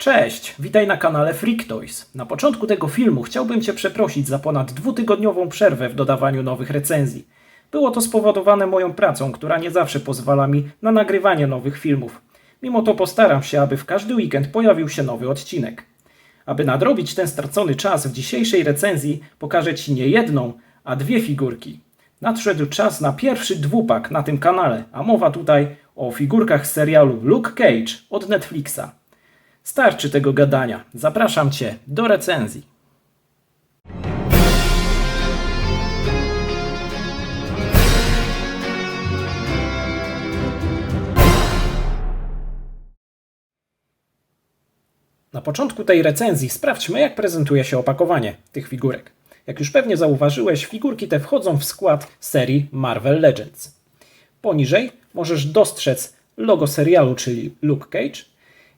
Cześć, witaj na kanale Freak Toys. Na początku tego filmu chciałbym Cię przeprosić za ponad dwutygodniową przerwę w dodawaniu nowych recenzji. Było to spowodowane moją pracą, która nie zawsze pozwala mi na nagrywanie nowych filmów. Mimo to postaram się, aby w każdy weekend pojawił się nowy odcinek. Aby nadrobić ten stracony czas, w dzisiejszej recenzji pokażę Ci nie jedną, a dwie figurki. Nadszedł czas na pierwszy dwupak na tym kanale, a mowa tutaj o figurkach z serialu Luke Cage od Netflixa. Starczy tego gadania. Zapraszam Cię do recenzji. Na początku tej recenzji sprawdźmy, jak prezentuje się opakowanie tych figurek. Jak już pewnie zauważyłeś, figurki te wchodzą w skład serii Marvel Legends. Poniżej możesz dostrzec logo serialu, czyli Luke Cage.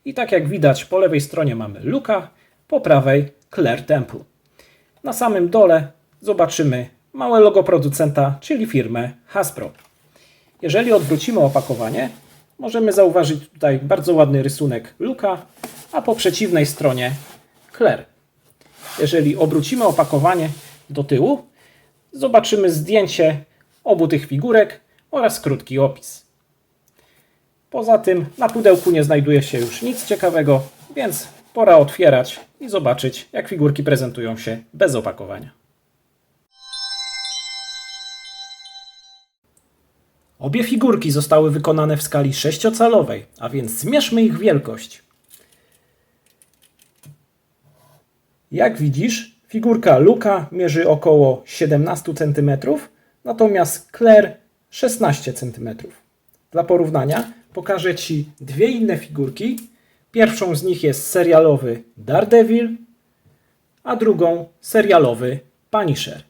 I tak jak widać, po lewej stronie mamy Luka, po prawej Claire Temple. Na samym dole zobaczymy małe logo producenta, czyli firmę Hasbro. Jeżeli odwrócimy opakowanie, możemy zauważyć tutaj bardzo ładny rysunek Luka, a po przeciwnej stronie Claire. Jeżeli obrócimy opakowanie do tyłu, zobaczymy zdjęcie obu tych figurek oraz krótki opis. Poza tym na pudełku nie znajduje się już nic ciekawego, więc pora otwierać i zobaczyć, jak figurki prezentują się bez opakowania. Obie figurki zostały wykonane w skali 6-calowej, a więc zmierzmy ich wielkość. Jak widzisz, figurka Luka mierzy około 17 cm, natomiast Claire 16 cm. Dla porównania pokażę Ci dwie inne figurki. Pierwszą z nich jest serialowy Daredevil, a drugą serialowy Punisher.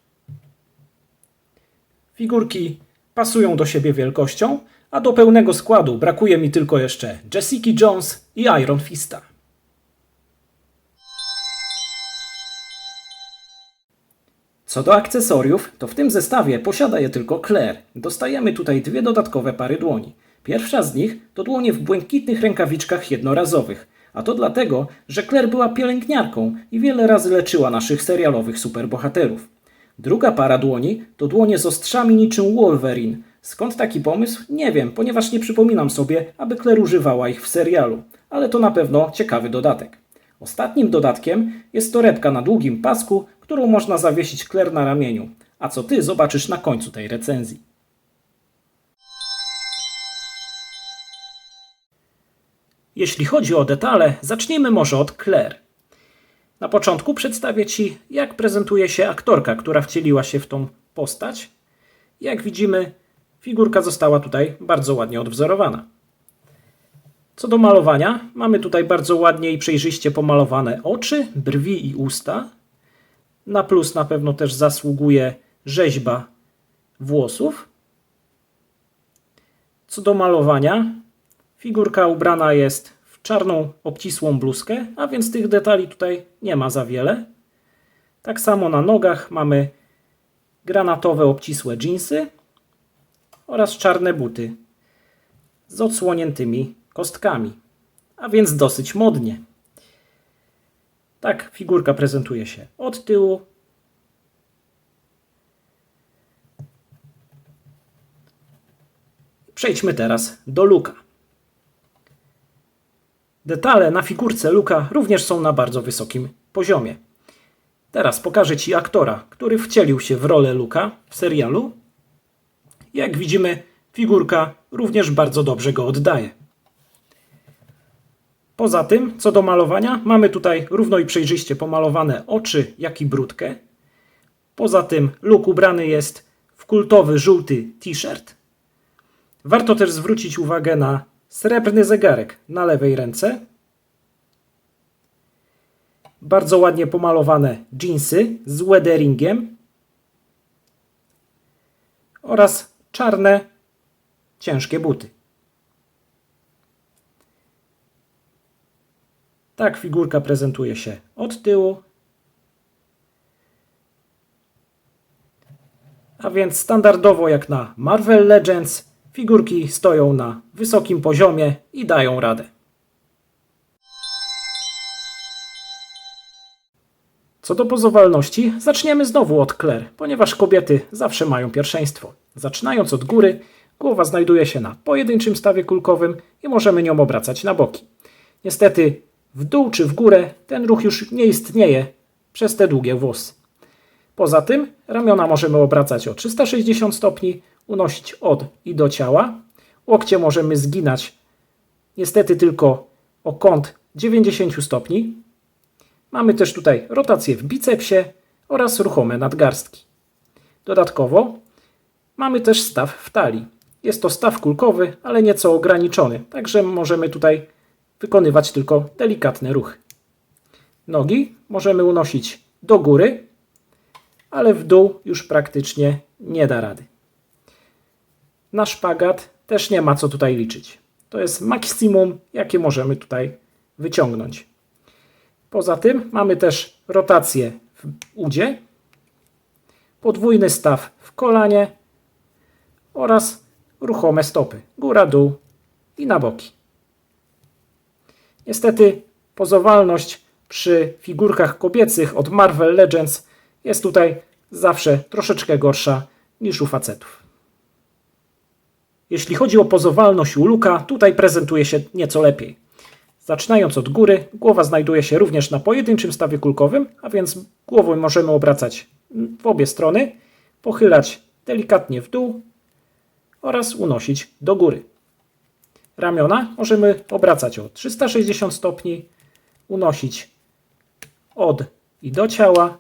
Figurki pasują do siebie wielkością, a do pełnego składu brakuje mi tylko jeszcze Jessica Jones i Iron Fista. Co do akcesoriów, to w tym zestawie posiada je tylko Claire. Dostajemy tutaj dwie dodatkowe pary dłoni. Pierwsza z nich to dłonie w błękitnych rękawiczkach jednorazowych, a to dlatego, że Claire była pielęgniarką i wiele razy leczyła naszych serialowych superbohaterów. Druga para dłoni to dłonie z ostrzami niczym Wolverine. Skąd taki pomysł? Nie wiem, ponieważ nie przypominam sobie, aby Claire używała ich w serialu, ale to na pewno ciekawy dodatek. Ostatnim dodatkiem jest torebka na długim pasku, którą można zawiesić Claire na ramieniu, a co ty zobaczysz na końcu tej recenzji. Jeśli chodzi o detale, zacznijmy może od Claire. Na początku przedstawię Ci, jak prezentuje się aktorka, która wcieliła się w tą postać. Jak widzimy, figurka została tutaj bardzo ładnie odwzorowana. Co do malowania, mamy tutaj bardzo ładnie i przejrzyście pomalowane oczy, brwi i usta. Na plus na pewno też zasługuje rzeźba włosów. Co do malowania, figurka ubrana jest w czarną, obcisłą bluzkę, a więc tych detali tutaj nie ma za wiele. Tak samo na nogach mamy granatowe, obcisłe dżinsy oraz czarne buty z odsłoniętymi kostkami, a więc dosyć modnie. Tak figurka prezentuje się od tyłu. Przejdźmy teraz do luka. Detale na figurce Luka również są na bardzo wysokim poziomie. Teraz pokażę Ci aktora, który wcielił się w rolę Luka w serialu. Jak widzimy, figurka również bardzo dobrze go oddaje. Poza tym, co do malowania, mamy tutaj równo i przejrzyście pomalowane oczy, jak i brudkę. Poza tym, Luke ubrany jest w kultowy żółty t-shirt. Warto też zwrócić uwagę na srebrny zegarek na lewej ręce. Bardzo ładnie pomalowane jeansy z weatheringiem oraz czarne, ciężkie buty. Tak figurka prezentuje się od tyłu. A więc standardowo jak na Marvel Legends figurki stoją na wysokim poziomie i dają radę. Co do pozowalności, zaczniemy znowu od Claire, ponieważ kobiety zawsze mają pierwszeństwo. Zaczynając od góry, głowa znajduje się na pojedynczym stawie kulkowym i możemy nią obracać na boki. Niestety w dół czy w górę ten ruch już nie istnieje przez te długie włosy. Poza tym ramiona możemy obracać o 360 stopni, unosić od i do ciała. Łokcie możemy zginać niestety tylko o kąt 90 stopni. Mamy też tutaj rotację w bicepsie oraz ruchome nadgarstki. Dodatkowo mamy też staw w talii. Jest to staw kulkowy, ale nieco ograniczony, także możemy tutaj wykonywać tylko delikatne ruchy. Nogi możemy unosić do góry, ale w dół już praktycznie nie da rady. Na szpagat też nie ma co tutaj liczyć. To jest maksimum, jakie możemy tutaj wyciągnąć. Poza tym mamy też rotację w udzie, podwójny staw w kolanie oraz ruchome stopy, góra, dół i na boki. Niestety pozowalność przy figurkach kobiecych od Marvel Legends jest tutaj zawsze troszeczkę gorsza niż u facetów. Jeśli chodzi o pozowalność u Luka, tutaj prezentuje się nieco lepiej. Zaczynając od góry, głowa znajduje się również na pojedynczym stawie kulkowym, a więc głową możemy obracać w obie strony, pochylać delikatnie w dół oraz unosić do góry. Ramiona możemy obracać o 360 stopni, unosić od i do ciała.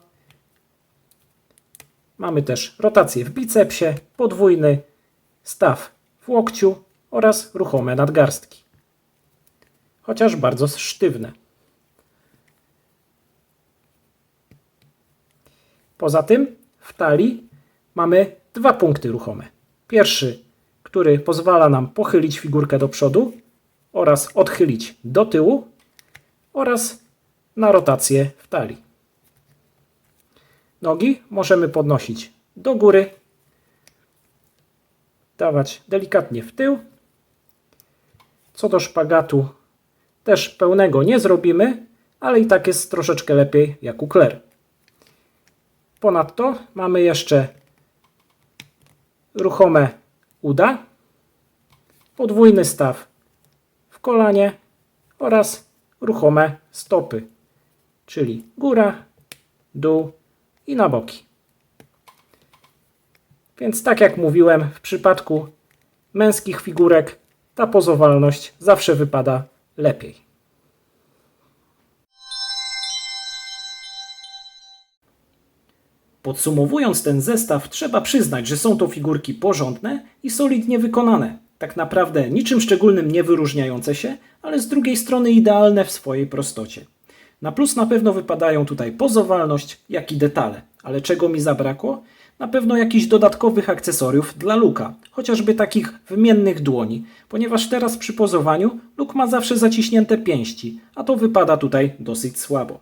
Mamy też rotację w bicepsie, podwójny staw w łokciu oraz ruchome nadgarstki. Chociaż bardzo sztywne. Poza tym w talii mamy dwa punkty ruchome. Pierwszy, który pozwala nam pochylić figurkę do przodu oraz odchylić do tyłu oraz na rotację w talii. Nogi możemy podnosić do góry, dawać delikatnie w tył. Co do szpagatu, też pełnego nie zrobimy, ale i tak jest troszeczkę lepiej jak u Claire. Ponadto mamy jeszcze ruchome uda, podwójny staw w kolanie oraz ruchome stopy, czyli góra, dół i na boki. Więc tak jak mówiłem, w przypadku męskich figurek ta pozowalność zawsze wypada lepiej. Podsumowując ten zestaw, trzeba przyznać, że są to figurki porządne i solidnie wykonane. Tak naprawdę niczym szczególnym nie wyróżniające się, ale z drugiej strony idealne w swojej prostocie. Na plus na pewno wypadają tutaj pozowalność, jak i detale. Ale czego mi zabrakło? Na pewno jakichś dodatkowych akcesoriów dla Luka, chociażby takich wymiennych dłoni, ponieważ teraz przy pozowaniu Luke ma zawsze zaciśnięte pięści, a to wypada tutaj dosyć słabo.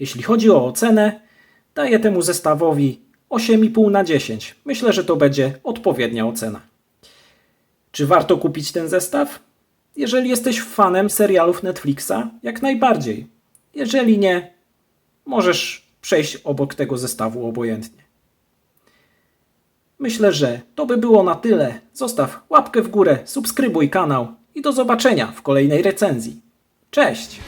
Jeśli chodzi o ocenę, daję temu zestawowi 8,5 na 10. Myślę, że to będzie odpowiednia ocena. Czy warto kupić ten zestaw? Jeżeli jesteś fanem serialów Netflixa, jak najbardziej. Jeżeli nie, możesz przejść obok tego zestawu obojętnie. Myślę, że to by było na tyle. Zostaw łapkę w górę, subskrybuj kanał i do zobaczenia w kolejnej recenzji. Cześć!